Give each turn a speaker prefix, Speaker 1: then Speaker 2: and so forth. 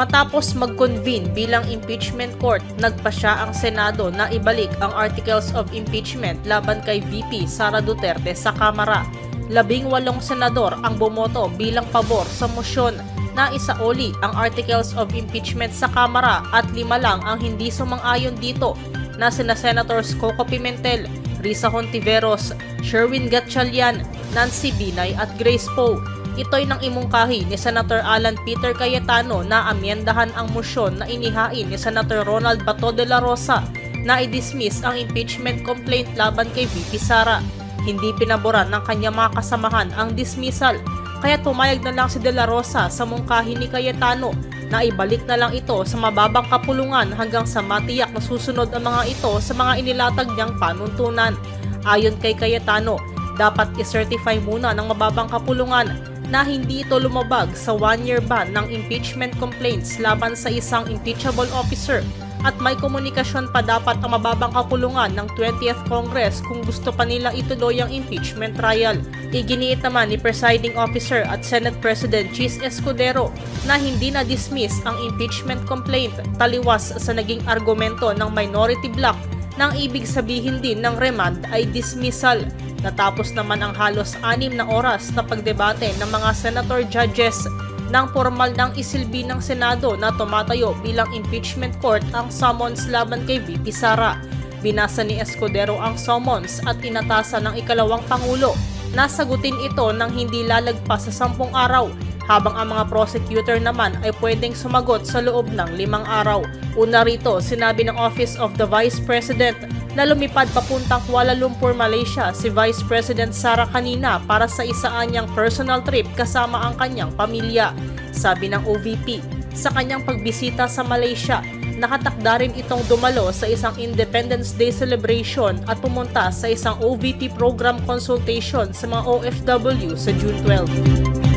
Speaker 1: Matapos mag-convene bilang impeachment court, nagpa siya ang Senado na ibalik ang articles of impeachment laban kay VP Sara Duterte sa Kamara. Labing walong senador ang bumoto bilang pabor sa motion na isauli ang articles of impeachment sa Kamara at lima lang ang hindi sumang-ayon dito na sina Senators Coco Pimentel, Risa Hontiveros, Sherwin Gatchalian, Nancy Binay at Grace Poe. Ito'y nang imungkahi ni Senator Alan Peter Cayetano na amyendahan ang motion na inihain ni Senator Ronald Bato de la Rosa na i-dismiss ang impeachment complaint laban kay VP Sara. Hindi pinaboran ng kanyang mga kasamahan ang dismissal kaya tumayag na lang si De La Rosa sa mungkahi ni Cayetano na ibalik na lang ito sa mababang kapulungan hanggang sa matiyak na susunod ang mga ito sa mga inilatag niyang panuntunan. Ayon kay Cayetano, dapat i-certify muna ng mababang kapulungan na hindi ito lumabag sa one-year ban ng impeachment complaints laban sa isang impeachable officer at may komunikasyon pa dapat ang mababang kapulungan ng 20th Congress kung gusto pa nila ituloy ang impeachment trial. Iginiit naman ni Presiding Officer at Senate President Chis Escudero na hindi na-dismiss ang impeachment complaint taliwas sa naging argumento ng minority bloc nang ibig sabihin din ng remand ay dismissal. Natapos naman ang halos anim na oras na pagdebate ng mga senator judges nang formal nang isilbi ng Senado na tumatayo bilang impeachment court ang summons laban kay VP Sara. Binasa ni Escudero ang summons at inatasa ng ikalawang pangulo na sagutin ito ng hindi lalagpas sa sampung araw habang ang mga prosecutor naman ay pwedeng sumagot sa loob ng limang araw. Una rito, sinabi ng Office of the Vice President na lumipad papuntang Kuala Lumpur, Malaysia si Vice President Sara kanina para sa isaan niyang personal trip kasama ang kanyang pamilya. Sabi ng OVP, sa kanyang pagbisita sa Malaysia, nakatakda rin itong dumalo sa isang Independence Day celebration at pumunta sa isang OVP program consultation sa mga OFW sa June 12.